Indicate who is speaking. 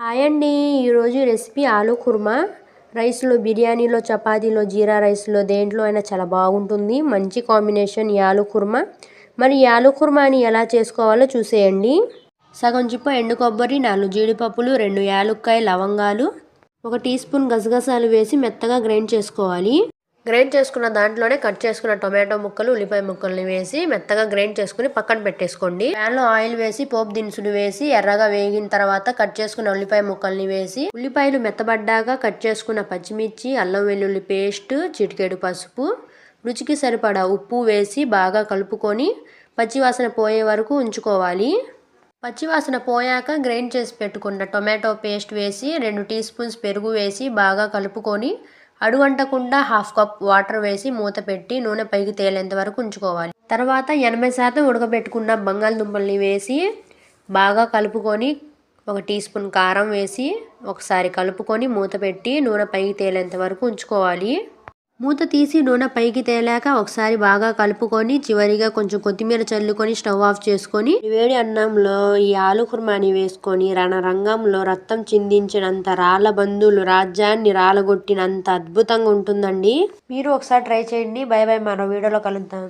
Speaker 1: Hi అండి. ఈరోజు recipe ఆలు కుర్మా. రైస్లో బిర్యానీలో చపాతీలో జీరా రైస్లో దేంట్లో అయినా చాలా బాగుంటుంది. మంచి కాంబినేషన్ ఈ ఆలు కుర్మా. మరి ఈ ఆలు కుర్మాని ఎలా చేసుకోవాలో చూసేయండి. సగం చిప్ప ఎండు కొబ్బరి నాలుగు జీడిపప్పులు రెండు యాలుక్కాయ లవంగాలు ఒక టీ స్పూన్ గసగసాలు వేసి మెత్తగా గ్రైండ్ చేసుకోవాలి. గ్రైండ్ చేసుకున్న దాంట్లోనే కట్ చేసుకున్న టొమాటో ముక్కలు ఉల్లిపాయ ముక్కల్ని వేసి మెత్తగా గ్రైండ్ చేసుకుని పక్కన పెట్టేసుకోండి. ప్యాన్లో ఆయిల్ వేసి పోపు దినుసులు వేసి ఎర్రగా వేగిన తర్వాత కట్ చేసుకున్న ఉల్లిపాయ ముక్కల్ని వేసి ఉల్లిపాయలు మెత్తబడ్డాక కట్ చేసుకున్న పచ్చిమిర్చి అల్లం వెల్లుల్లి పేస్ట్ చిటికేడు పసుపు రుచికి సరిపడా ఉప్పు వేసి బాగా కలుపుకొని పచ్చివాసన పోయే వరకు ఉంచుకోవాలి. పచ్చివాసన పోయాక గ్రైండ్ చేసి పెట్టుకున్న టొమాటో పేస్ట్ వేసి రెండు టీ స్పూన్స్ పెరుగు వేసి బాగా కలుపుకొని అడుగంటకుండా హాఫ్ కప్ వాటర్ వేసి మూత పెట్టి నూనె పైకి తేలేంత వరకు ఉంచుకోవాలి. తర్వాత ఎనభై శాతం ఉడకబెట్టుకున్న బంగాళదుంపల్ని వేసి బాగా కలుపుకొని ఒక టీ స్పూన్ కారం వేసి ఒకసారి కలుపుకొని మూత పెట్టి నూనె పైకి తేలేంత వరకు ఉంచుకోవాలి. మూత తీసి నూనె పైకి తేలాక ఒకసారి బాగా కలుపుకొని చివరిగా కొంచెం కొత్తిమీర చల్లుకొని స్టవ్ ఆఫ్ చేసుకొని వేడి అన్నంలో ఈ ఆలు కుర్మాని వేసుకొని రణరంగంలో రక్తం చిందించినంత రాళ్ళ బంధువులు రాజ్యాన్ని రాలగొట్టినంత అద్భుతంగా ఉంటుందండి. మీరు ఒకసారి ట్రై చేయండి. Bye bye. మరో వీడియోలో కలుద్దాం.